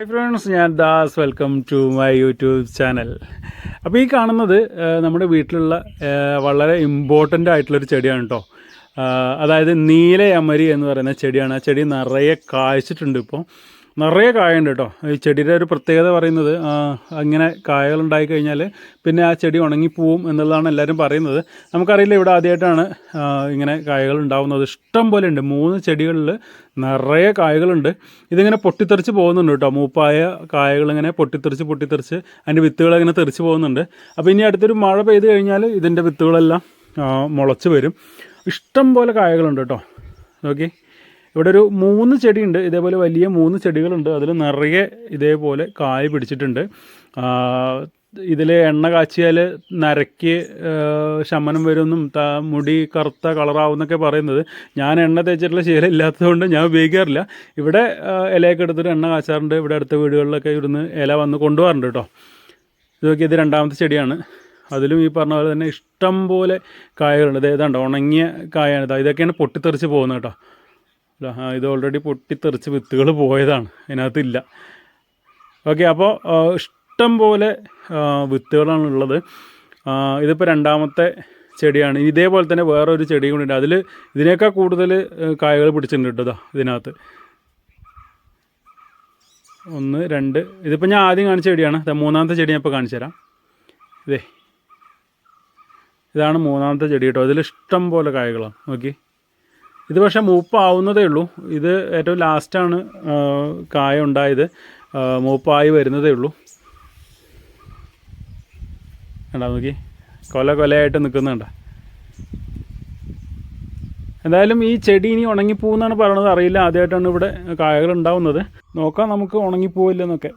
Hi friends ഞാൻ Das. Welcome to my YouTube channel അപ്പോൾ ഈ കാണുന്നത് നമ്മുടെ വീട്ടിലുള്ള വളരെ ഇമ്പോർട്ടന്റ് ആയിട്ടുള്ളൊരു ചെടിയാണ് കേട്ടോ അതായത് നീലയമരി എന്ന് പറയുന്ന ചെടിയാണ്. ആ ചെടി നിറയെ കായ്ച്ചിട്ടുണ്ട് ഇപ്പോൾ നിറയെ കായുണ്ട് കേട്ടോ. ഈ ചെടിയുടെ ഒരു പ്രത്യേകത പറയുന്നത് അങ്ങനെ കായകൾ ഉണ്ടായി കഴിഞ്ഞാൽ പിന്നെ ആ ചെടി ഉണങ്ങിപ്പോവും എന്നുള്ളതാണ് എല്ലാവരും പറയുന്നത്. നമുക്കറിയില്ല ഇവിടെ ആദ്യമായിട്ടാണ് ഇങ്ങനെ കായകൾ ഉണ്ടാവുന്നത്. ഇഷ്ടം പോലെ ഉണ്ട്. മൂന്ന് ചെടികളിൽ നിറയെ കായകളുണ്ട്. ഇതിങ്ങനെ പൊട്ടിത്തെറിച്ച് പോകുന്നുണ്ട് കേട്ടോ. മൂപ്പായ കായകൾ ഇങ്ങനെ പൊട്ടിത്തെറിച്ച് പൊട്ടിത്തെറിച്ച് അതിന്റെ വിത്തുകളിങ്ങനെ തെറിച്ച് പോകുന്നുണ്ട്. അപ്പോൾ ഇനി അടുത്തൊരു മഴ പെയ്ത് കഴിഞ്ഞാൽ ഇതിന്റെ വിത്തുകളെല്ലാം മുളച്ച് വരും. ഇഷ്ടം പോലെ കായകളുണ്ട് കേട്ടോ. ഓക്കെ ഇവിടെ ഒരു മൂന്ന് ചെടിയുണ്ട്. ഇതേപോലെ വലിയ മൂന്ന് ചെടികളുണ്ട്. അതിൽ നിറയെ ഇതേപോലെ കായ പിടിച്ചിട്ടുണ്ട്. ഇതിൽ എണ്ണ കാച്ചിയാൽ നരയ്ക്ക് ശമനം വരുമെന്നും മുടി കറുത്ത കളറാവുന്നൊക്കെ പറയുന്നത്. ഞാൻ എണ്ണ തേച്ചിട്ടുള്ള ശീലം ഇല്ലാത്തതുകൊണ്ട് ഞാൻ ഉപയോഗിക്കാറില്ല. ഇവിടെ ഇലയൊക്കെ എടുത്തിട്ട് എണ്ണ കാച്ചാറുണ്ട്. ഇവിടെ അടുത്ത വീടുകളിലൊക്കെ ഇവിടുന്ന് ഇല വന്ന് കൊണ്ടുപോകാറുണ്ട് കേട്ടോ. ഇത് നോക്കി ഇത് രണ്ടാമത്തെ ചെടിയാണ്. അതിലും ഈ പറഞ്ഞ പോലെ തന്നെ ഇഷ്ടം പോലെ കായകളുണ്ട്. ഇത് ഏതാണ്ട് ഉണങ്ങിയ കായാണ്. ഇതാ ഇതൊക്കെയാണ് പൊട്ടിത്തെറിച്ച് പോകുന്നത് കേട്ടോ. ഇതാ, ഓൾറെഡി പൊട്ടിത്തെറിച്ച് വിത്തുകൾ പോയതാണ്. ഇതിനകത്തില്ല ഓക്കെ അപ്പോൾ ഇഷ്ടം പോലെ വിത്തുകളാണ് ഉള്ളത് ഇതിപ്പോൾ രണ്ടാമത്തെ ചെടിയാണ്. ഇതേപോലെ തന്നെ വേറൊരു ചെടി ഉണ്ട്. അതിൽ ഇതിനേക്കാൾ കൂടുതൽ കായകൾ പിടിച്ചിട്ടുണ്ട് കേട്ടോ ഇതാ ഇതിനകത്ത്. ഒന്ന് രണ്ട്. ഇതിപ്പോൾ ഞാൻ ആദ്യം കാണിച്ച ചെടിയാണ്. മൂന്നാമത്തെ ചെടി ഞാൻ ഇപ്പോൾ കാണിച്ചു തരാം. ഇതേ. ഇതാണ് മൂന്നാമത്തെ ചെടി കേട്ടോ. അതിൽ ഇഷ്ടം പോലെ കായകളാണ്. നോക്കി ഇത് പക്ഷേ മൂപ്പാവുന്നതേ ഉള്ളൂ. ഇത് ഏറ്റവും ലാസ്റ്റാണ് കായ ഉണ്ടായത്. മൂപ്പായി വരുന്നതേ ഉള്ളൂ. കണ്ടാ നോക്കി. കൊല കൊലയായിട്ട് നിൽക്കുന്നുണ്ട എന്തായാലും ഈ ചെടി ഇനി ഉണങ്ങിപ്പോകുന്നാണ് പറയണത് അറിയില്ല ആദ്യമായിട്ടാണ് ഇവിടെ കായകൾ ഉണ്ടാവുന്നത്. നോക്കാം നമുക്ക് ഉണങ്ങിപ്പോവില്ലെന്നൊക്കെ.